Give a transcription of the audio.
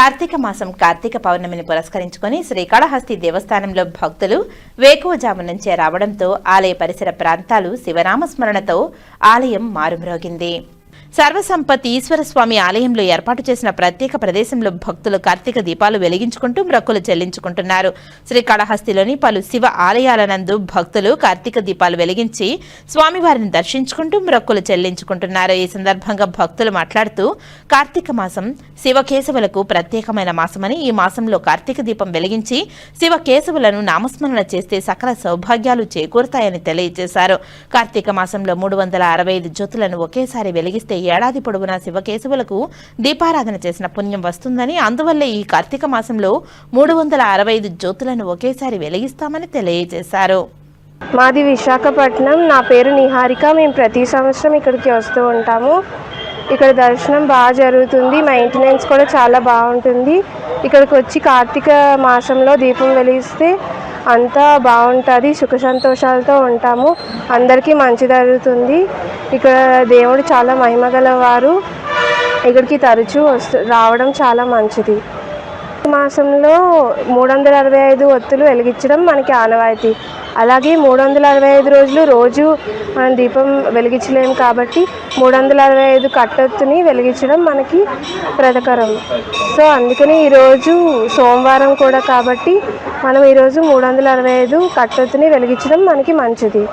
కార్తీక మాసం కార్తీక పౌర్ణమిని పురస్కరించుకొని శ్రీకాళహస్తి దేవస్థానంలో భక్తులు వేకువజాము నుంచే రావడంతో ఆలయ పరిసర ప్రాంతాలు శివనామస్మరణతో ఆలయం మారుమ్రోగింది. సర్వసంపత్ ఈశ్వర స్వామి ఆలయంలో ఏర్పాటు చేసిన ప్రత్యేక ప్రదేశంలో భక్తులు కార్తీక దీపాలు వెలిగించుకుంటూ మొక్కులు చెల్లించుకుంటున్నారు. శ్రీకాళహస్తిలోని పలు శివ ఆలయాల నందు భక్తులు కార్తీక దీపాలు వెలిగించి స్వామివారిని దర్శించుకుంటూ మొక్కులు చెల్లించుకుంటున్నారు. ఈ సందర్భంగా భక్తులు మాట్లాడుతూ కార్తీక మాసం శివకేశవులకు ప్రత్యేకమైన మాసమని ఈ మాసంలో కార్తీక దీపం వెలిగించి శివకేశవులను నామస్మరణ చేస్తే సకల సౌభాగ్యాలు చేకూరుతాయని తెలియజేశారు. కార్తీక మాసంలో మూడు వందల అరవై ఐదు జ్యోతులను ఒకేసారి వెలిగి వెలిగిస్తే ఏడాది పొడవునా శివకేశవులకు దీపారాధన చేసిన పుణ్యం వస్తుందని అందువల్లే ఈ కార్తీక మాసంలో మూడు వందల అరవై ఐదు జ్యోతులను ఒకేసారి వెలిగిస్తామని తెలియజేశారు. మాది విశాఖపట్నం. నా పేరు నిహారిక. మేము ప్రతి సంవత్సరం ఇక్కడికి వస్తూ ఉంటాము. ఇక్కడ దర్శనం బాగా జరుగుతుంది. మెయింటెనెన్స్ కూడా చాలా బాగుంటుంది. ఇక్కడికి వచ్చి కార్తీక మాసంలో దీపం వెలిగిస్తే అంతా బాగుంటుంది. సుఖ సంతోషాలతో ఉంటాము. అందరికీ మంచి జరుగుతుంది. ఇక్కడ దేవుడు చాలా మహిమగల వారు ఇక్కడికి తరచూ వస్తు రావడం చాలా మంచిది. మాసంలో మూడు వందల అరవై ఐదు ఒత్తులు వెలిగించడం మనకి ఆనవాయితీ. అలాగే మూడు వందల అరవై ఐదు రోజులు రోజు మనం దీపం వెలిగించలేము కాబట్టి మూడు వందల అరవై ఐదు కట్టొత్తుని వెలిగించడం మనకి ప్రదకరం సో అందుకని ఈరోజు సోమవారం కూడా కాబట్టి మనం ఈరోజు మూడు వందల అరవై ఐదు కట్టొత్తుని వెలిగించడం మనకి మంచిది.